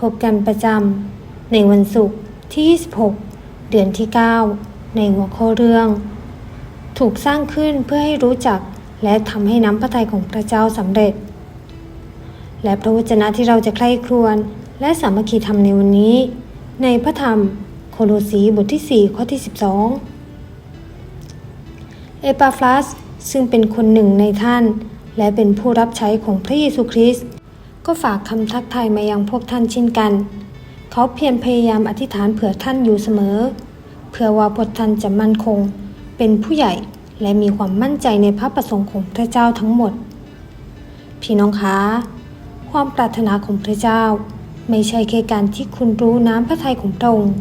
พบกันประจำในวันศุกร์ที่ 26 เดือนที่ 9 ในหัวข้อเรื่อง ถูกสร้างขึ้นเพื่อให้รู้จักและทำให้น้ำพระทัยของพระเจ้าสำเร็จ และพระวจนะที่เราจะใคร่ครวญและสามัคคีธรรมในวันนี้ ในพระธรรมโคโลสีบทที่ 4 ข้อที่ 12 เอปาฟลัสซึ่งเป็นคนหนึ่งในท่าน และเป็นผู้รับใช้ของพระเยซูคริสต์ ก็ฝากคำทักทายมายังพวกท่านเช่นกัน เขาเพียรพยายามอธิษฐานเผื่อท่านอยู่เสมอ เพื่อว่าพวกท่านจะมั่นคง เป็นผู้ใหญ่และมีความมั่นใจในพระประสงค์ของพระเจ้าทั้งหมด พี่น้องคะความปรารถนาของพระเจ้า ไม่ใช่แค่การที่คุณรู้น้ำพระทัยของพระองค์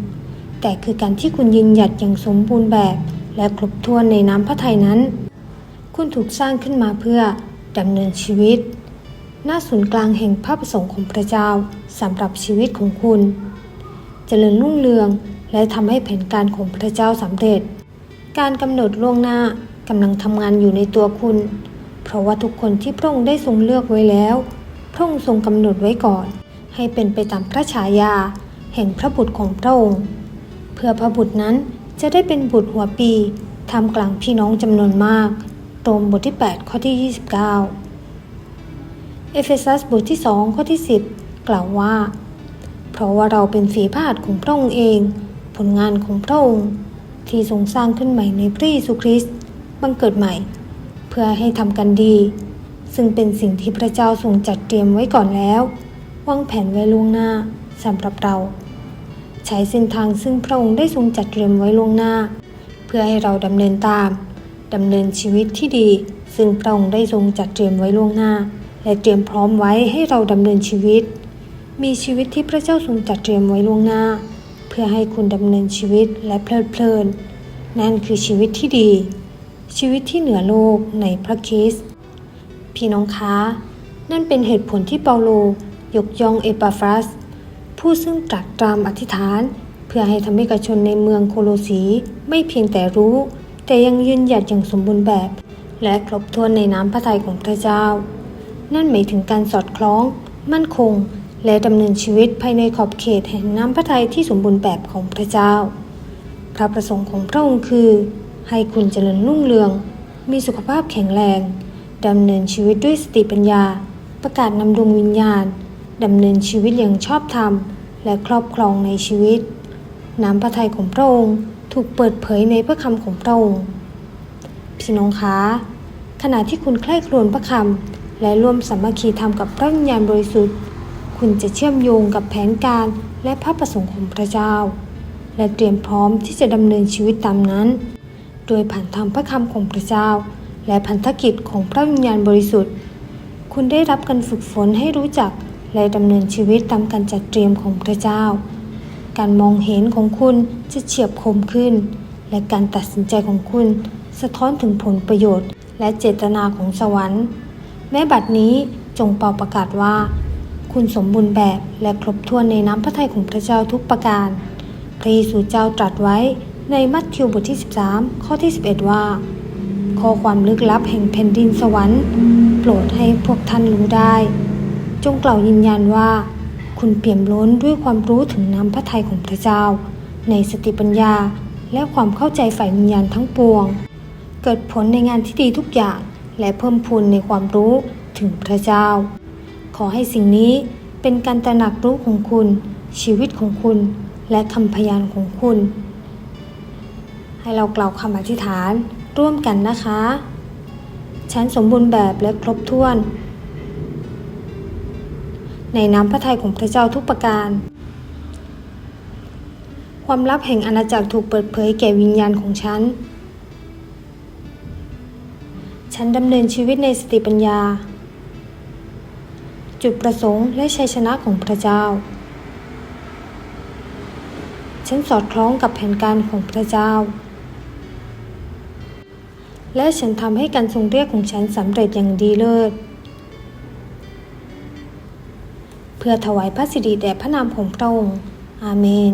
แต่คือการที่คุณยืนหยัดอย่างสมบูรณ์แบบ และครบถ้วนในน้ำพระทัยนั้น คุณถูกสร้างขึ้นมาเพื่อดำเนินชีวิต หน้าศูนย์กลางแห่งพระประสงค์ของพระเจ้าสำหรับชีวิตของคุณเจริญรุ่งเรืองและทำให้แผนการของพระเจ้าสำเร็จ การกำหนดล่วงหน้ากำลังทำงานอยู่ในตัวคุณ เพราะว่าทุกคนที่พระองค์ได้ทรงเลือกไว้แล้ว พระองค์ทรงกำหนดไว้ก่อน ให้เป็นไปตามพระฉายา แห่งพระบุตรของพระองค์ เพื่อพระบุตรนั้นจะได้เป็นบุตรหัวปีทำกลางพี่น้องจำนวนมากโรมบทที่ 8 ข้อที่ 29 เอเฟซัสบทที่2ข้อที่ 10 กล่าวว่า เพราะว่าเราเป็นฝีพระหัตถ์ของพระองค์เอง ผลงานของพระองค์ที่ทรงสร้างขึ้นใหม่ในพระเยซูคริสต์บังเกิดใหม่ เพื่อให้ทำกันดี ซึ่งเป็นสิ่งที่พระเจ้าทรงจัดเตรียมไว้ก่อนแล้ววางแผนไว้ล่วงหน้าสำหรับเราใช้เส้นทางซึ่งพระองค์ได้ทรงจัดเตรียมไว้ล่วงหน้า เพื่อให้เราดำเนินตามดำเนินชีวิตที่ดี ซึ่งพระองค์ได้ทรงจัดเตรียมไว้ล่วงหน้า และเตรียมพร้อมไว้ให้เราดำเนินชีวิต มีชีวิตที่พระเจ้าทรงจัดเตรียมไว้ล่วงหน้า เพื่อให้คุณดำเนินชีวิตและเพลิดเพลิน นั่นคือชีวิตที่ดี ชีวิตที่เหนือโลกในพระคริสต์พี่น้องคะ นั่นเป็นเหตุผลที่เปาโลยกย่องเอปาฟรัส ผู้ซึ่งตรัสตรามอธิษฐาน เพื่อให้ธรรมิกชนในเมืองโคโลสีไม่เพียงแต่รู้ แต่ยังยืนหยัดอย่างสมบูรณ์แบบ และครบถ้วนในน้ำพระทัยของพระเจ้า นั่นหมายถึงการสอดคล้อง มั่นคง และดำเนินชีวิตภายในขอบเขตแห่งน้ำพระทัยที่สมบูรณ์แบบของพระเจ้า พระประสงค์ของพระองค์คือ ให้คุณเจริญรุ่งเรือง มีสุขภาพแข็งแรงดำเนินชีวิตด้วยสติปัญญา ประกาศนำดวงวิญญาณดำเนินชีวิตอย่างชอบธรรม และครอบครองในชีวิต น้ำพระทัยของพระองค์ถูกเปิดเผยในพระคำของพระองค์พี่น้องคะขณะที่คุณใคร่ครวญพระคำ และร่วมสามัคคีธรรมกับพระวิญญาณบริสุทธิ์ คุณจะเชื่อมโยงกับแผนการและพระประสงค์ของพระเจ้า และเตรียมพร้อมที่จะดำเนินชีวิตตามนั้น โดยผ่านทางพระคำของพระเจ้า และพันธกิจของพระวิญญาณบริสุทธิ์ คุณได้รับการฝึกฝนให้รู้จักและดำเนินชีวิตตามการจัดเตรียมของพระเจ้า การมองเห็นของคุณจะเฉียบคมขึ้น และการตัดสินใจของคุณ สะท้อนถึงผลประโยชน์ และเจตนาของสวรรค์ แม้บัดนี้จงเป่าประกาศว่า คุณสมบูรณ์แบบและครบถ้วนในน้ำพระทัยของพระเจ้าทุกประการ พระเยซูเจ้าตรัสไว้ในมัทธิวบทที่ 13 ข้อที่ 11 ว่า ข้อความลึกลับแห่งแผ่นดินสวรรค์ โปรดให้พวกท่านรู้ได้ จงกล่าวยืนยันว่า คุณเปี่ยมล้นด้วยความรู้ถึงน้ำพระทัยของพระเจ้า ในสติปัญญาและความเข้าใจฝ่ายวิญญาณทั้งปวง เกิดผลในงานที่ดีทุกอย่าง และเพิ่มพูนในความรู้ถึงพระเจ้า ขอให้สิ่งนี้เป็นการตระหนักรู้ของคุณ ชีวิตของคุณ และคำพยานของคุณ ให้เรากล่าวคำอธิษฐานร่วมกันนะคะ ฉันสมบูรณ์แบบและครบถ้วน ในน้ำพระทัยของพระเจ้าทุกประการ ความลับแห่งอาณาจักรถูกเปิดเผยแก่วิญญาณของฉัน ฉันดำเนินชีวิตในสติปัญญา จุดประสงค์และชัยชนะของพระเจ้า ฉันสอดคล้องกับแผนการของพระเจ้า และฉันทำให้การทรงเรียกของฉันสำเร็จอย่างดีเลิศ เพื่อถวายพระสิริแด่พระนามของพระองค์ อาเมน